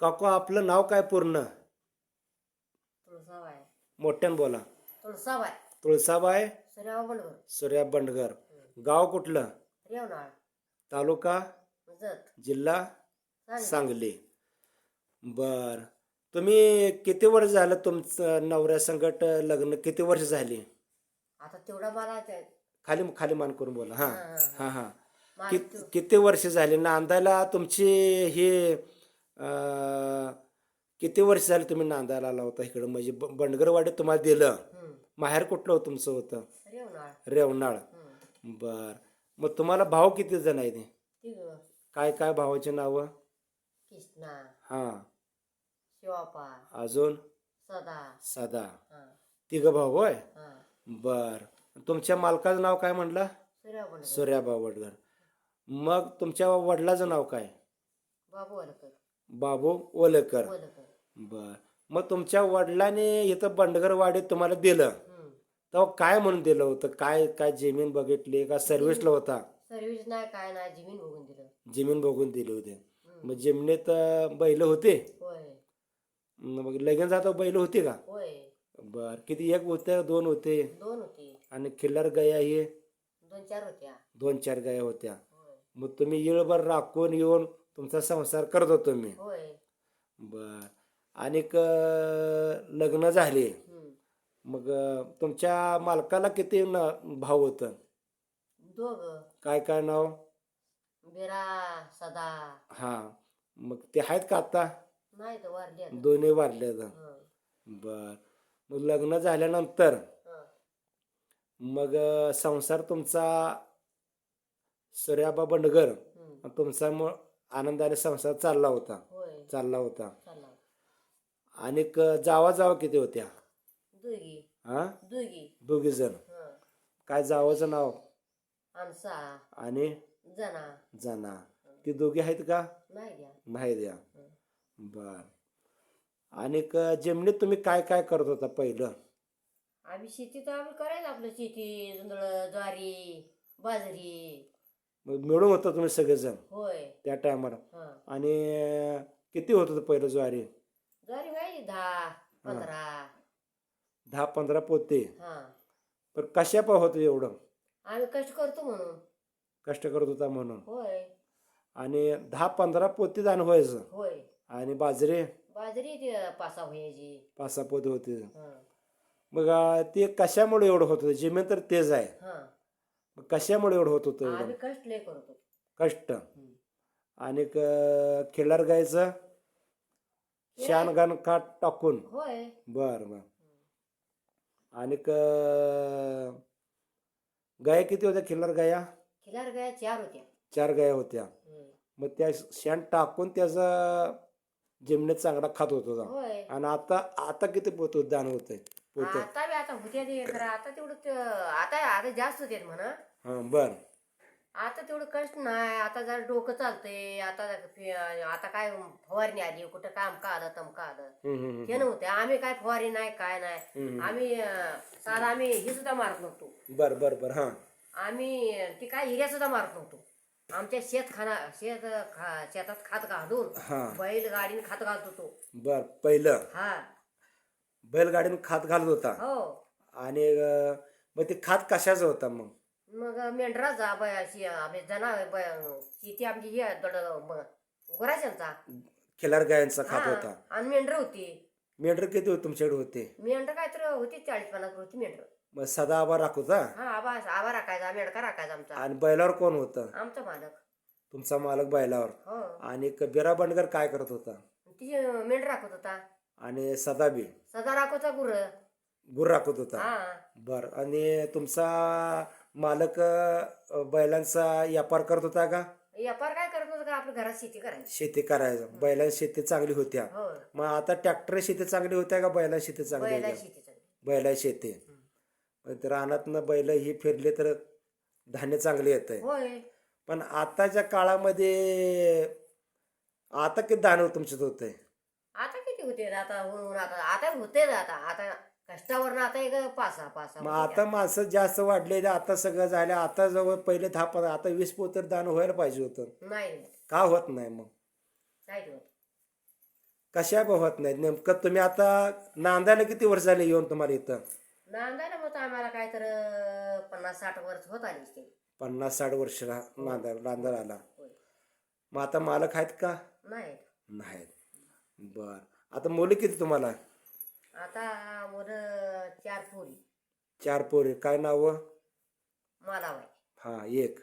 काकू आपलं नाव काय पूर्ण? तुळसाबाई. मोठ्यानं बोला. तुळसाबाई. तुळसाबाई? बंडगर. सूर्या बंडगर. गाव कुठलं? रेवनाळ. तालुका? जत जिल्हा? सांग सांगली. बर. तुम्ही किती वर्ष झालं तुमचं नवऱ्या संकट लग्न? किती वर्ष झाली? आता तेवढा मला खाली खाली मान करून बोला. हा. हा, हा. कित- वर्ष झाली? नांदायला तुमची हे किती वर्ष झाली तुम्ही नांदायला आला होता इकडं? म्हणजे ब- बंडगरवाडी तुम्हाला दिलं. माहेर कुठलं होतं तुमचं होतं? रेवनाळ. बर. मग तुम्हाला भाऊ किती जण आहेत? ती काय काय भावाची नावं? कृष्णा. हा. शिवापा. अजून? सदा. सदा. हा. तिघ भाऊ होय? हा. बर. तुमच्या मालकाचं नाव काय म्हटलं सूर्याबा बंडगर. सूर्याबा वडगर मग तुमच्या वडिलाचं नाव काय? बाबू बाबू ओलेकर वलकर. बर. मग तुमच्या वडिलांनी इथं बंडगरवाडीत तुम्हाला दिलं. हम्म. तेव्हा काय म्हणून दिलं होतं? काय काय जमीन बघितली? का सर्व्हिसला होता? सर्व्हिस नाही काय नाही जमीन बघून दिलं. जमीन बघून दिली होती. हम्म. मग जमिनीत अं, बैल होते? होय. मग लगीन जाता बैल होती का? होय. बर. किती एक होते दोन होते? दोन होती. आणि खिल्लार गाया ही? दोन चार होत्या. दोन चार गाया होत्या. होय. मग तुम्ही येळभर राखून येऊन तुमचा संसार करत होतो मी होय. बर. आणि लग्न झाले. हम्म. मग तुमच्या मालकाला किती न भाऊ होतं? दोघ. काय काय नाव? बिरा सदा. हा. मग ते आहेत का आता? नाही तर वारली आता. दोन्ही वारले हं. बर. मग लग्न झाल्यानंतर हं. मग संसार तुमचा सूर्याबा बंडगर हं. आणि तुमचा आनंदाने संसार चालला होता. होय. चालला होता. आणि जावा जावा किती होत्या? दुगी हा? दुगी दोघी जण. हं. काय जावाचं नाव? अनसा आणि? जना. जना. ती दोघी आहेत का? नाही द्या. नाही द्या. बर. आणि जमिनीत तुम्ही काय काय करत होता पहिलं? आम्ही शेती तर आम्ही करायचं आपलं शेती जुंदळ ज्वारी बाजरी. मग मिळून होता तुम्ही सगळेजण. होय. त्या टायमाला. हं. आणि किती होत होतं पहिलं ज्वारी? ज्वारी व्हायची दहा पंधरा. दहा पंधरा पोते. हा. पण कशा पण होतं एवढं? आम्ही कष्ट करतो म्हणून. कष्ट करत होता म्हणून. होय. आणि दहा पंधरा पोते दाण व्हायचं. होय. आणि बाजरी? बाजरी ती पासा व्हायची. पाच सहा पोते होते. हं. मग अं, ते कशामुळे एवढं होत होतं? जमीन तर तेज आहे. हं. मग कशामुळे एवढं होत होतं एवढं? आम्ही कष्ट लय करतो कष्ट. आणि खिल्लार गायचं? शान गाण काट टाकून? होय. बर बर. आणि गाया किती होत्या खिल्लार गाया? खिलार गाया चार होत्या. चार गाया होत्या. मग त्या शेण टाकून त्याचा जमिनीत चांगला खात होत. होता होय. आणि आता आता किती पोत दान होत आता बी आता होत्या ते खरं आता तेवढं ते- आता आता जास्त होते म्हणा. हा बर. आता तेवढं कष्ट नाही आता जरा डोकं चालतंय आता फि- आता काय फवारणी आली कुठं काम का आलं तम का आलं हम्म, हम्म, ते नव्हते आम्ही काय फवारणी नाही काय नाही. आम्ही अं, साधा आम्ही हे सुद्धा मारत नव्हतो. बर बर बर हा. आम्ही ती काय हिऱ्या सुद्धा मारत नव्हतो. आमच्या शेत खाना शेत खा- शेतात खात घालून हा. बैल गाडीने खात घालत होतो. बर पहिलं. हा. बैलगाडीनं खात घालत होता. हो. आणि अं, मग ते खात कशाचं होता मग? मग मेंढराचा बयाशी आम्ही जना ब- शेती आमची ही आहे, दड गुराशांचा. खिलार गायांचा खात होता. आणि मेंढर होती. मेंढर किती होते तुमच्याकडे होते? मेंढर काय तर होती चाळीस पन्नास होती मेंढर. मग सदा आबा राखत होता? हा आबा आबा राखायचा मेंढका राखायचा आमचा. आणि बैलावर कोण होतं? आमचा मालक. तुमचा मालक बैलावर. हो. आणि क- बिरा बंडगर काय करत होता? ती मेंढर राखत होता. आणि सदाबी सदा राखोचा गुर. गुर राखत होता. हा. बर. आणि तुमचा मालक अं, बैलांचा व्यापार करत होता का? व्यापार काय करत होता का? आपल्या घरात शेती करायची. शेती करायचं. बैलांची शेती चांगली होत्या. हो. मग आता ट्रॅक्टर शेती चांगली होत्या का बैला शेती चांगली बैला होत्या शेती चालली. बैला शेती. तर रानातनं बैल ही फिरले तर धान्य चांगले येत आहे होय. पण आताच्या काळामध्ये आता किती दाणं तुमच्यात होत आहे आता होते आता होऊन आता आता होते आता आता कष्टावर आता एक पासा पासा मग आता माणसं जास्त वाढले आता सगळं झालं आता जवळ पहिले दहा पंधरा आता वीस पोतर दान व्हायला पाहिजे होतं. नाही. का होत नाही मग? नाही होत. कशा बा होत नाहीत. नेमकं तुम्ही आता नांदायला किती वर्ष झाले येऊन तुम्हाला इथं? नांदायला मग आम्हाला काय तर अं, पन्नास साठ वर्ष होत आली ते पन्नास साठ वर्ष रा- नांदायला नांदायला आला. होय. मग आता मालक आहेत का? नाही नाहीत. बर. आता मुलं किती तुम्हाला? आता मुलं चार पोरी. चार पोरे. काय नाव मालाबाई. हा एक.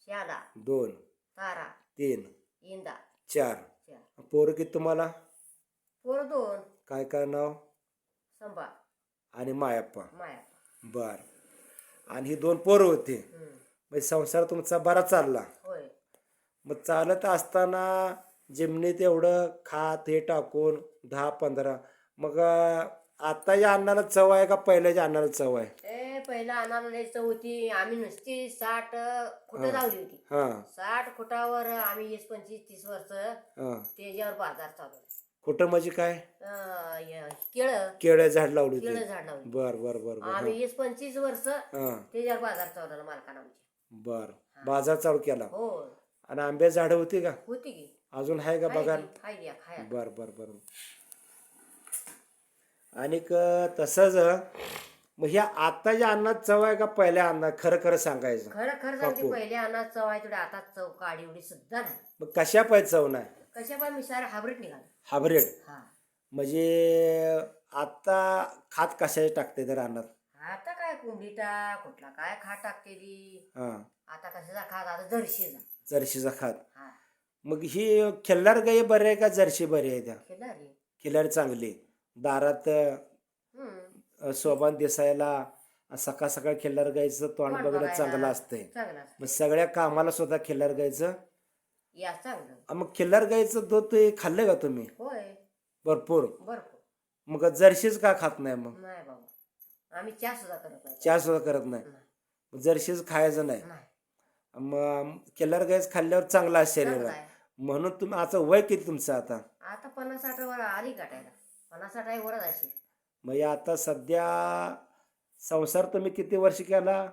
शाला. दोन. तारा. तीन. इंदा. चार. चार. पोरं किती तुम्हाला? पोर दोन. काय काय नाव? संभा आणि मायाप्पा. माया बर. आणि ही दोन पोरं होती. हम्म. म्हणजे संसार तुमचा बरा चालला. होय. मग चालत असताना जिमनीत एवढं खात हे टाकून दहा पंधरा. मग आता या अन्नाला चव आहे का पहिल्याच्या अन्नाला चव आहे? ए पहिला अनाला लयच होती. आम्ही नुसती साठ कुठं लावली होती. हां. साठ फुटावर आम्ही वीस पंचवीस तीस वर्ष हां. त्याच्यावर बाजार चालू. कुठं म्हणजे काय? केळं. केळं झाड लावली केळं होती झाड लावली. बर बर बर बर. आम्ही वीस पंचवीस वर्ष हां. त्याच्यावर बाजार चालवला मालकाला आमची बर. बाजार चालू केला. हो. आणि आंब्या झाडं होती का? होती की. अजून आहे का बघा? बर बर बर. आणि तसंच मग ह्या आताच्या अन्नात चव आहे का पहिल्या अन्नात? खरं खरं सांगायचं. खरं खरं सांगते पहिले अनाज चव आहे तेवढे आता चव काढी एवढी सुद्धा नाही. मग कशा पाहिजे चव नाही? कशा पण मी सारे हायब्रिड निघाले. हायब्रिड हा. म्हणजे आता खात कशाचे टाकते तर अन्नात? आता काय कोंबडी टाक कुठला काय खा टाकते हां. आता कशाचा खात? आता जर्शीचा. जर्शीचा खात. मग ही खिल्लार गाई बरी आहे का जर्शी बरी आहे त्या? खिल्लार चांगली दारात अ, शोभान दिसायला सकाळ सकाळ खिल्लार गाईचं तोंड तोंड बघायला बघायला. चांगलं असतंय. चांगला. मग सगळ्या कामाला सुद्धा खिल्लार गाईचं? या चांगलं. अ, मग खिल्लार गाईचं दूध ते खाल्लं का तुम्ही? होय. भरपूर. बरं मग जर्शीच का खात नाही मग? नाही बाबा. आम्ही चहा सुद्धा करत नाही. चहा सुद्धा करत नाही? नाही. मग जर्शीच खायचं नाही. नाही. मग खिल्लार गाईच खाल्ल्यावर चांगलं शरीर आहे. म्हणून तुम्ही आता वय किती तुमचं आता? आता पन्नास साठ वर आली गाठायला पन्नास साठ आहे वरच असेल. मग या आता सध्या संसार तुम्ही किती वर्ष केला?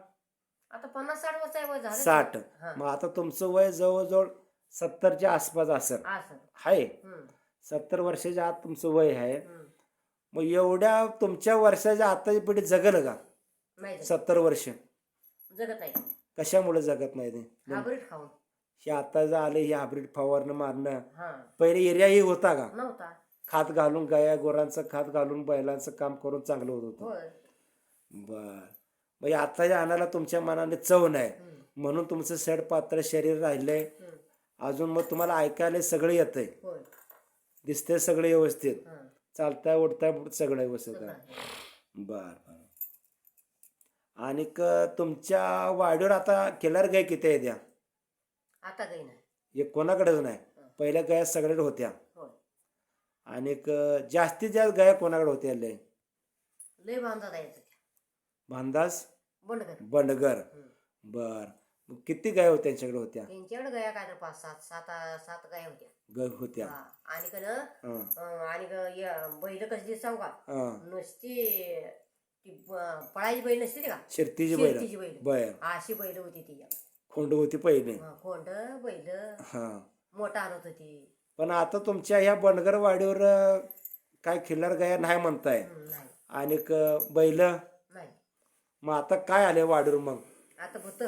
आता पन्नास साठ वर्ष आहे वय झालं साठ. हा. मग आता तुमचं वय जवळजवळ सत्तरच्या आसपास असेल. असं आहे हम्म, सत्तर वर्षाच्या आत तुमचं वय आहे. हम्म. मग एवढ्या तुमच्या वर्षाच्या आताची पिढी जगल का? नाही जगत. सत्तर वर्ष. जगत नाही. कशामुळे जगत नाही ते? हायब्रिड खाऊन. हे आता जे आले हे हायब्रिड फवारणं मारणं. हा. पहिले एरियाही होता का? नव्हता. खात घालून गाया गुरांचं खात घालून बैलांचं काम करून चांगलं होत होतं. होय. बर. मग आताच्या आणायला तुमच्या मनाने चव नाही. हम्म, म्हणून तुमचं सड पात्र शरीर राहिलंय. हम्म. अजून मग तुम्हाला ऐकायला सगळं येतंय. होय. दिसतंय सगळं व्यवस्थित. हा. चालताय उठताय सगळं व्यवस्थित आहे. बर बर. आणि क- तुमच्या वाडीवर आता केलर गाय किती आहे द्या आता काही नाही. हे कोणाकडेच नाही. पहिल्या गाया सगळ्याकडे होत्या. होय. आणि जास्तीत जास्त गाया कोणाकडे होत्या लय? लय बांधा जायचं भांदास बंडकर बंडगर. बर. मग किती गाय होत्या त्यांच्याकडे होत्या? त्यांच्याकडे गया काय तर पाच सात सात सात गाय होत्या. गाय होत्या. हा. आणि कन हं, आणि क- य- बैल कशी सांगू का? हं. नुसती ती ब- पळायची बैल नसते का? शिर्तीची बैल. शेतीची बैल. बर. अशी बैल होती ती. खोंड होती पहिले. कोंड बैल हा. मोठा आणत होती. पण आता तुमच्या ह्या बंडगर वाडीवर अं, काय खिल्लार गाया नाही म्हणताय. हम्म, नाही. आणि क- बैल? नाही. मग आता काय आले वाडीवर मग? आता भूत.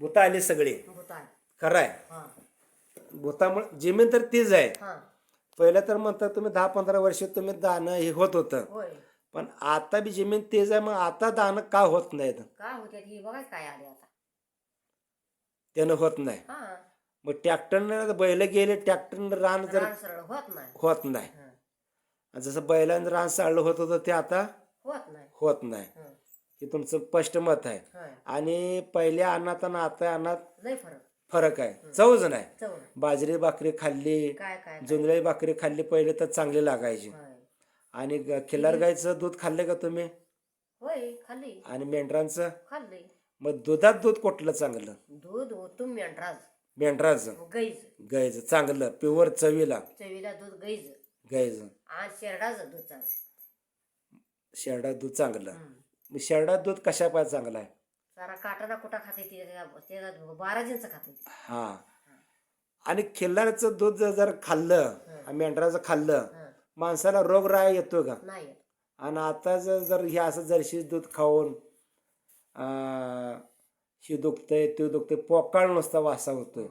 भूता आले सगळे. भूत आलं. खरं आहे हा. भूतामुळे जमीन तर तीच आहे. हा. पहिलं तर म्हणतात तुम्ही दहा पंधरा वर्ष तुम्ही दाणं हे होत होतं. होय. पण आता बी जमीन तेज आहे मग आता दाणं का होत नाहीत? काय ही बघा काय आले आता. त्यानं होत नाही. हा. मग ट्रॅक्टरनं बैल गेले ट्रॅक्टरनं रान जर रान सरळ होत नाही. होत नाही. हा. आणि जसं बैलानं रान चाललं होत होतं ते आता होत नाही. होत नाही. हं. हे तुमचं स्पष्ट मत आहे. होय आणि पहिल्या अन्नात आणि आता अन्नात लय फरक. फरक आहे. चवच नाही. चव नाही. बाजरी भाकरी खाल्ली काय काय काय. जुंधळी भाकरी खाल्ली पहिले तर चांगली लागायची. होय. आणि ग- खिल्लार गाईचं दूध खाल्लं का तुम्ही? होय खाल्ली. आणि मेंढरांचं? खाल्ली. मग दुधात दूध कुठलं चांगलं? दूध ओतून मेंढराज. मेंढराचं गैज. गाईचं चांगलं. प्युअर चवीला. चवीला दूध गैज. गाईचं आणि शेरडाचं दूध चांगलं. शेरडात दूध चांगलं. हं. मग शेरडात दूध कशा पाय चांगलं आहे? सारा काटाना कुठा खाते ती? बारा खाते ती. हा. आणि खिल्लारचं दूध जर- जर खाल्लं हं. मेंढराचं खाल्लं हं. माणसाला रोग राय येतो का? नाही. आणि आता जर जर हे असं जर्शी दूध खाऊन हे दुखतंय ते दुखतंय. पोकाळ नुसता वासा होतोय.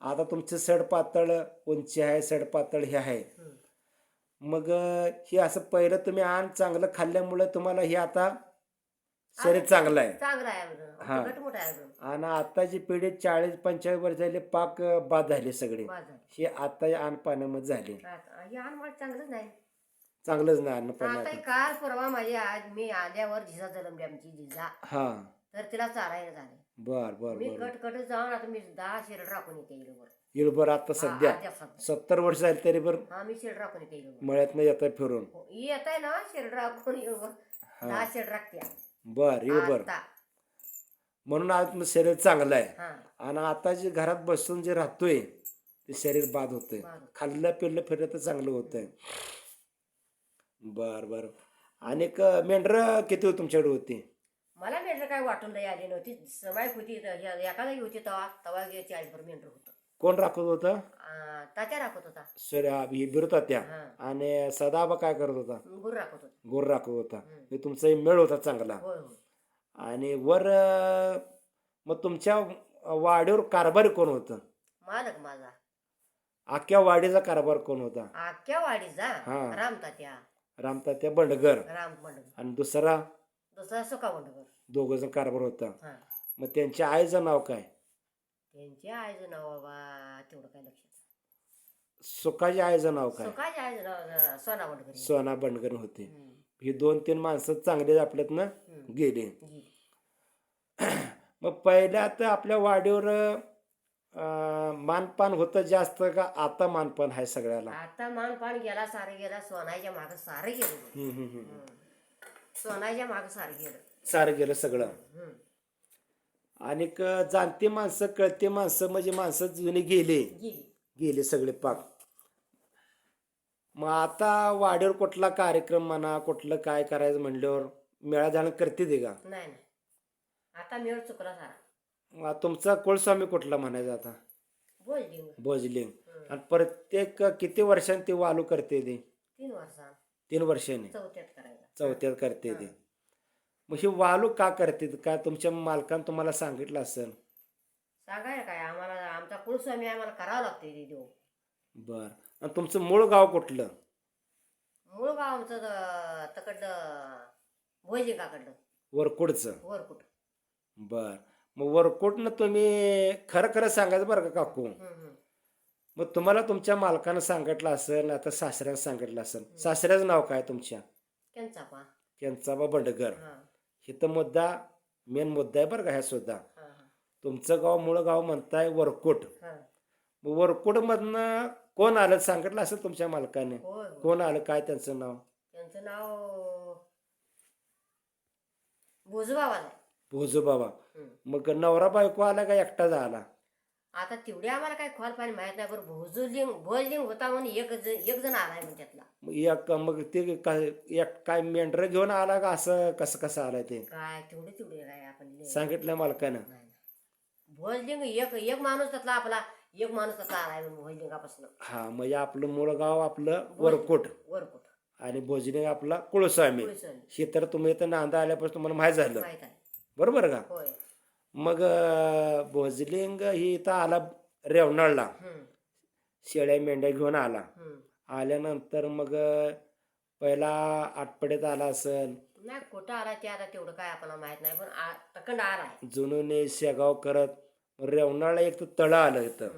आता तुमचं सड पातळ उंची आहे सड पातळ हे आहे. मग हे असं पहिलं तुम्ही आण चांगलं खाल्ल्यामुळे तुम्हाला हे आता शरीर चांगलं आहे. चांगलं हा. आणि आताची पिढी चाळीस पंचेचाळीस वर्ष झाली पाक बाद झाले सगळे. हे आता या आण पाण्यामध्ये झाले चांगलंच नाही. चांगलंच नाही अन्न आता हे काल परवा माझी आज मी आल्यावर झिजा जलमली आमची झिजा. हा. तर तिला चारायला झाले. बर बर मी बर. कट कट जाऊन आता मी दहा शेड राखून येते येळभर आता सध्या. सत्तर वर्ष झाली तरी बर. हा मी शेड राखून येते येत फिरून. येत आहे ना शेड राखून येऊन दहा शेड राखते बर आता. म्हणून आज शरीर चांगलं आहे. हा. आणि आता जे घरात बसून जे राहतोय ते शरीर बाद होतंय. बाद होतंय. खाल्लं पिल्लं फिरलं तर चांगलं होतंय. बर बर. आणि मेंढर किती होती तुमच्याकडे होती? मला मेंढर काय वाटून नाही आली नव्हती. समायक होती त- ह्या- एका जागी होती तवा. तवा चाळीस भर मेंढर होतं. कोण राखत होतं? तात्या राखत होता. सर बिरत होत्या हा. आणि सदाबा काय करत होता? गुरु राखत होता. गोर राखत होता. तुमचा मेळ होता चांगला. आणि वर मग तुमच्या वाडीवर कारभारी कोण होतं? मालक माझा. अख्ख्या वाडीचा कारभार कोण होता? आख्या वाडीचा? हा. राम तात्या. रामतात्या बंडगर. राम मंडळ आणि दुसरा? दुसरा सुका मंडळ दोघं जण कारभार होता. हा. मग त्यांच्या आईचं नाव काय? त्यांच्या आईचं नाव बाबा तेवढं काय लक्षात सुखाच्या आईचं नाव काय? सुकाच्या आईचं नाव अं, सोना मंडळ सोना बंडगर होते. ही दोन तीन माणसं चांगले आपल्यातनं गेले. मग पहिल्या तर आपल्या वाडीवर अं, मानपान होतं जास्त का आता मानपान आहे सगळ्याला? आता मान पान गेला सारं गेला सोनाच्या मागं सारं गेलं हम्म, हम्म, हम्म. हम्म. सोनाच्या मागं सारं गेलं. सारं गेलं सगळं. हम्म. आणि क- जाणती माणसं कळती माणसं म्हणजे माणसं जुनी गेली. गेली. गेले सगळे पाक. मग आता वाडीवर कुठला कार्यक्रम म्हणा कुठलं काय करायचं म्हणल्यावर मेळा जाणं करते ते का? नाही नाही. आता मेळ चुकला सारा. तुमचा कुलस्वामी कुठला म्हणायचा आता? बोल. भोजलिंग. आणि प्रत्येक किती वर्षांनी ते वालू करते ते? तीन वर्षां तीन वर्षांनी. चौथ्यात करायला. चौथ्यात करते ते. मग ही वालू का करते? काय तुमच्या मालकानं तुम्हाला सांगितलं असेल? सांगायला काय? आम्हाला आमचा कुलस्वामी आम्हाला करावं लागते ते बर. आणि तुमचं मूळ गाव कुठलं? मूळ गाव आमचं द- तकडलं भोयलिंगाकडलं वरकुडचं. वरकुट बर. मग वरकोटनं तुम्ही खरं खरं सांगायचं बरं का काकू. मग तुम्हाला तुमच्या मालकानं सांगितलं असेल आता सासऱ्यानं सांगितलं असेल. सासऱ्याचं नाव काय तुमच्या? बा बंडगर. तर मुद्दा मेन मुद्दा आहे बरं का ह्या सुद्धा. तुमचं गाव मूळ गाव म्हणताय वरकोट. मग वरकोटमधनं कोण आलं सांगितलं असेल तुमच्या मालकाने. कोण आलं? काय त्यांचं नाव? त्यांचं नाव भोजबाबा आहे भोजू बाबा. मग नवरा बायको आला का एकटाच आला आता तेवढे आम्हाला काय खोल पाणी माहीत नाही बरं भोजलिंग भोजलिंग होता म्हणून एक जण एक जण आलाय म्हणजे त्यातला. मग एक मग ते काय एक काय मेंढर घेऊन आला का असं कसं कसं आलं ते? काय तेवढे तेवढे काय आपण. सांगितलं मालकानं. नाही, नाही. भोजलिंग एक एक माणूस त्यातला आपला एक माणूस त्यातला आलाय भोजलिंगापासून हा म्हणजे आपलं मूळ गाव आपलं वरकोट वरकुट. आणि भोजने आपला कुळस्वामी. कुळस्वामी. हे तर तुम्ही इथं नांदा आल्यापासून तुम्हाला माहीत झालं. माहीत आहे. बरोबर का? मग भोजलिंग ही इथं आला रेवणाळला हम्म, शेळ्या मेंढ्या घेऊन आला. आल्यानंतर मग पहिला आटपड्यात आला असेल नाही कुठं आला ते आता तेवढं काय आपल्याला माहीत नाही पण आ- तखंड आलाय जुनूने शेगाव करत रेवणाळला एक तर तळं आलं इथं.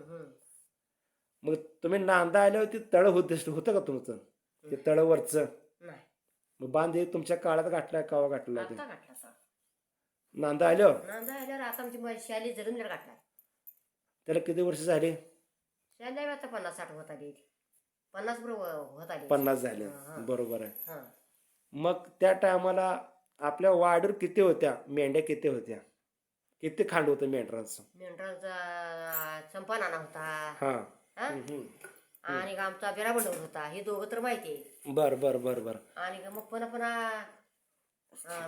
मग तुम्ही नांदा आल्यावर ते तळ होत होतं का तुमचं? ते तळवरचं नाही. मग बांध तुमच्या काळात गाठलाय कावा गाठला गाठला नांदा आल्यावर? नांदा आल्यावर आता आमची मा- शाली जलमलेर गाठला त्याला किती वर्ष झाली? शाली आता पन्नास साठ होत आली. पन्नास बरोबर होत आली. पन्नास झाले. बरोबर आहे. मग त्या टायमाला आपल्या वाडीवर किती होत्या? मेंढ्या किती होत्या? किती खांड होतं मेंढरांचं? मेंढरांचा संपानाना होता. हा? आणि आमचा बिराबंडवर होता. हे दोघं तर माहिती आहे. बर बर बर बर. आणि मग पुन्हा पुन्हा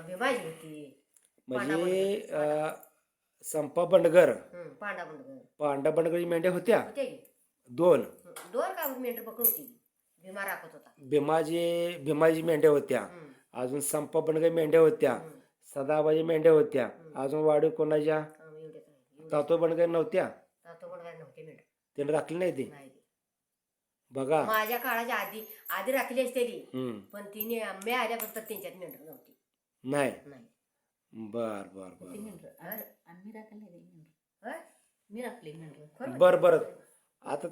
भीमाजी होती. म्हणजे अं, संपा बंडगर. पांडा बंडगर. पांडा बंडगरी मेंढ्या होत्या? होते की. दोन. दोन का मेंढर पकड होती? भीमा राखत होता. भीमाजी भीमाजी मेंढ्या होत्या. अजून संपा बनगे मेंढ्या होत्या. सदाबाजी मेंढ्या होत्या. अजून वाढीव कोणाच्या? एवढे काय एवढे. तातो बनगे नव्हत्या? नव्हते मेंढर त्याने राखली नाही ती? नाही. बघा. माझ्या काळाच्या आधी आधी राखली असते ती. हम्म पण तिने मी आल्यापासून त्यांच्यात मेंढर नव्हती. नाही. नाही. बर बर बर हा? मी राखले खरं? बर बर आता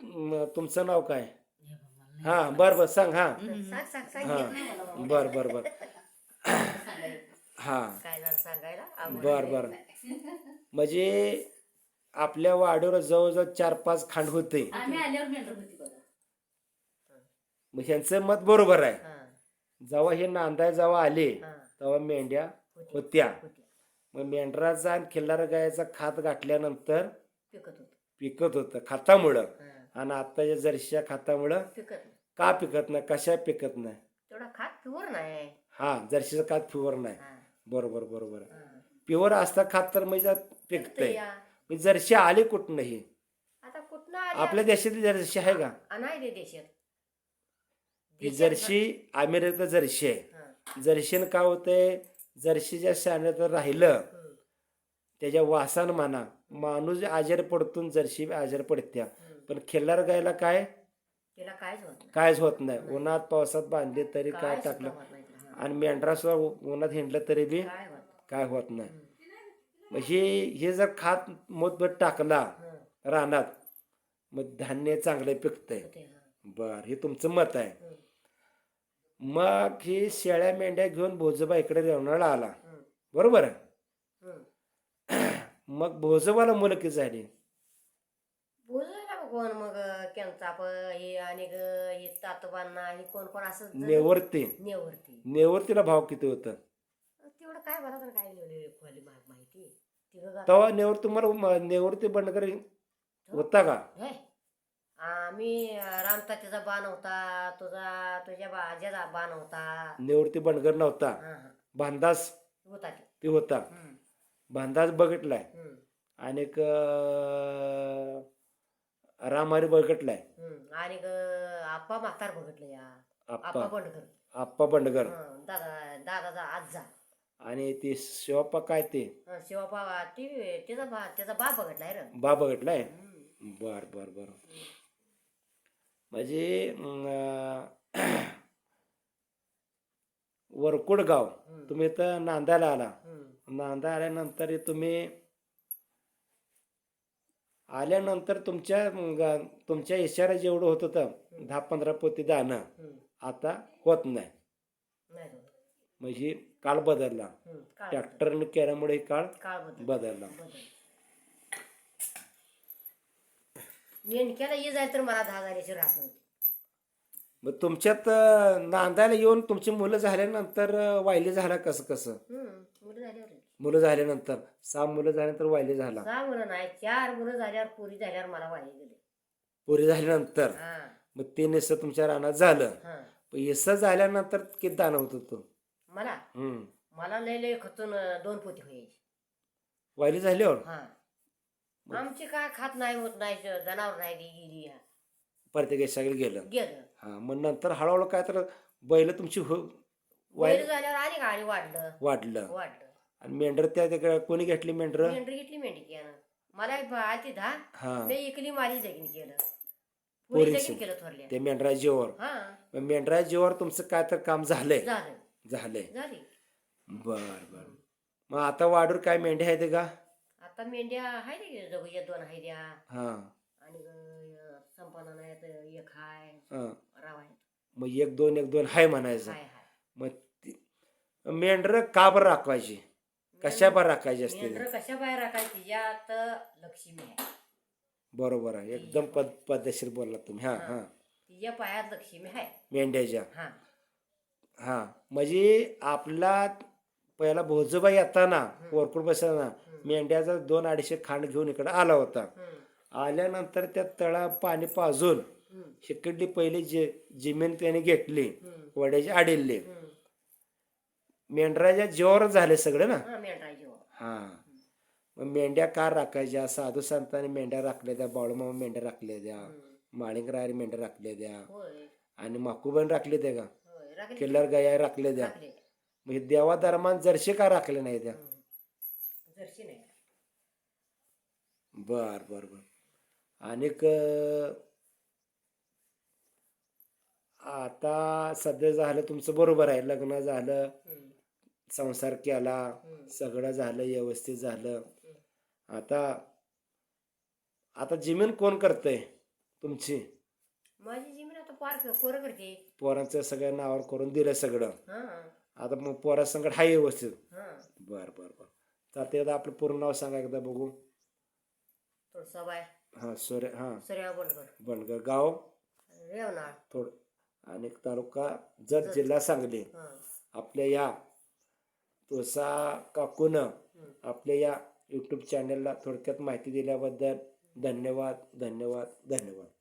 म, तुमचं नाव काय हे बा, मला नाही हा बर बर सांग हा सांग सांग सांग हा घेत नाही मला. बर बर बर. हा काय झालं सांगायला आवड बर. बर म्हणजे आपल्या वाडीवर जवळजवळ चार पाच खांड होते आम्ही आल्यावर मेंढर होती बघा मग ह्यांचं मत बरोबर आहे हा, जेव्हा हे नांदाय जेव्हा आले हा. तेव्हा मेंढ्या. होत्या होती. मग मेंढराचा आणि खिल्लार गायचा खात गाठल्यानंतर पिकत होत. पिकत होतं खातामुळं. आणि आत्ताच्या जरशीच्या खातामुळं पिकत का पिकत नाही? कशा पिकत नाही? तेवढा खात प्युअर नाही. हा जर्शीचं खात प्युअर नाही. बरोबर बरोबर. प्युअर असता खात तर म्हणजे पिकतंय. म्हणजे जर्शी आली कुठं नाही आता कुठनं आली आपल्या देशातली जर्शी आहे का? नाही देशात. ही जर्शी अमेरिकेत जर्शी आहे. जर्शीनं काय होतंय? जर्शीच्या शाण्यात राहिलं त्याच्या वासान म्हणा माणूस आजार पडतून जर्शी आजार पडत्या. पण खिल्लार गायला काय? कायच होत नाही. उन्हात पावसात बांधले तरी काय टाकलं? आणि मेंढरा सुद्धा उन्हात हिंडलं तरी बी काय होत नाही. मग हे हे जर खात मोतभर टाकला रानात मग धान्य चांगलं पिकतंय. बर हे तुमचं मत आहे. मग ही शेळ्या मेंढ्या घेऊन भोजोबा इकडे रेवणाला आला. बरोबर. मग भोजोबाला मुलं किती झाली? कोण मग केंचाप हे आणि ग हे तातोबांना हे कोण कोण असं नेवरती. नेवरती. नेवरतीला भाव किती होतं? तेवढं काय मला तर काय खोली माहिती. तेव्हा नेवर तुम्हाला नेवरती बंडकर होता का? हे, आम्ही रामतात्याचा बाण होता तुझा तुझ्या बाजाचा बाण होता. नेवरती बंडकर नव्हता. हा, हा. भांदास होता ते ती होता. भांदास बघितलाय आणि रामारी बघितलाय. आणि ग आप्पा म्हातार बघितलं या. आप्पा. आप्पा बंडकर आप्पा बंडकर हं, दादा दादाचा आजा आणि ते शिवप्पा काय ते? हं, शिवप्पा ती त्याचा बा त्याचा बाप बघितलाय रे. बा बघितलाय. बर बर बर. म्हणजे अं, वरकुड गाव हं. तुम्ही इथं नांदायला आला. नांदा आल्यानंतर तुम्ही आल्यानंतर तुमच्या तुमच्या इशारा जेवढं होत होतं दहा पंधरा पोती दाणं. आता होत नाही. म्हणजे काळ बदलला. ट्रॅक्टरने केल्यामुळे काळ काळ बदल बदलला नेणक्याला ये जाय तर मला दहा हजाराची राहत नव्हती मग तुमच्यात अं, नांदायला येऊन तुमची मुलं झाल्यानंतर अं, वायली झाला कसं कसं. मुलं झाल्यावर मुलं झाल्यानंतर सहा मुलं झाल्यानंतर वायली झाला? सहा मुलं नाही चार मुलं झाल्यावर पुरी झाल्यावर मला वाहिले गेले. पुरी झाल्यानंतर? हा. मग ते नेसं तुमच्या रानात झालं. हा. पण येसं झाल्यानंतर किती दाणं होत होतं? मला? हम्म. मला लय लय खचून अं, दोन पोती व्हायची. वायली झाल्यावर? हा. आमची काय खात नाही होत नाही जनावर नाही ती गेली. प्रत्येक सगळं गेलं. गेलं. हा मग नंतर हळूहळू काय तर बैल तुमची हो वाय बैल झाल्यावर आली का आणि वाढलं. वाढलं. वाढलं. आणि मेंढर त्या तिकडे कोणी घेतली मेंढर? मेंढरी घेतली मेंढी यानं. मला एक आली दहा हा. मी इकली माझी लगीन केलं. पोरीचं. पुरी लगीन केलं थोरल्या. ते मेंढरा हा. मग मेंढरा तुमचं काय तर काम झालंय. झालं. झालंय. झाली. बर बर. मग आता वाढूर काय मेंढ्या आहेत का? आता मेंढ्या आहे रे दोन आहे द्या. हा. आणि संपन्न नाही तर एक हाय हा. राव आहे मग एक दोन एक दोन हाय म्हणायचं. हाय हाय. मग ती- मेंढर का बरं राखवायची? कशा बरं राखायची असते कशा बाहेर राखायची? यात लक्ष्मी आहे. बरोबर आहे. एकदम पद पद्धतशीर बोलला तुम्ही. हा हा. तिच्या पायात लक्ष्मी आहे. मेंढ्याच्या. हा. हा. म्हणजे आपला पहिला भोजोबा येताना वरकुड बसताना मेंढ्याचा दोन अडीचशे खांड घेऊन इकडे आला होता. आल्यानंतर त्या तळा पाणी पाजून हिकडली पहिली जे जमीन त्याने घेतली वड्याची आडेलली. मेंढराच्या जीवावर झाले सगळे ना? हा हा. मग मेंढ्या का राखायच्या? साधू संतांनी मेंढ्या राखल्या त्या बाळूमामा मेंढ्या राखल्या त्या माळिंग राय मेंढर राखले द्या आणि माकूबन राखले द्या का? किल्लार गाया राखले. द्या म्हणजे देवा धर्मान जर्शी का राखले नाही त्या? हम्म. जर्शी नाही बर बर बर. आणि आता सध्या झालं तुमचं बरोबर आहे. लग्न झालं हम्म. संसार केला हम्म. सगळं झालं व्यवस्थित झालं. आता आता जमीन कोण करतंय तुमची? माझी जमीन आता पार्क पोरं करते. पोरांचं सगळ्या नावावर करून दिलं सगळं. हा. आता मग पोरा संकट हाय व्यवस्थित. हा. बर बर बर. चालते एकदा आपलं पूर्ण नाव सांगा एकदा बघू. हां सूर्य हां. सूर्या बोंडकर बनगर गाव. रेवनाळ. थोड आणि तालुका जत जिल्हा सांगली. हा. आपल्या या तुळसा काकून. आपल्या या यूट्यूब चॅनलला थोडक्यात माहिती दिल्याबद्दल धन्यवाद धन्यवाद धन्यवाद.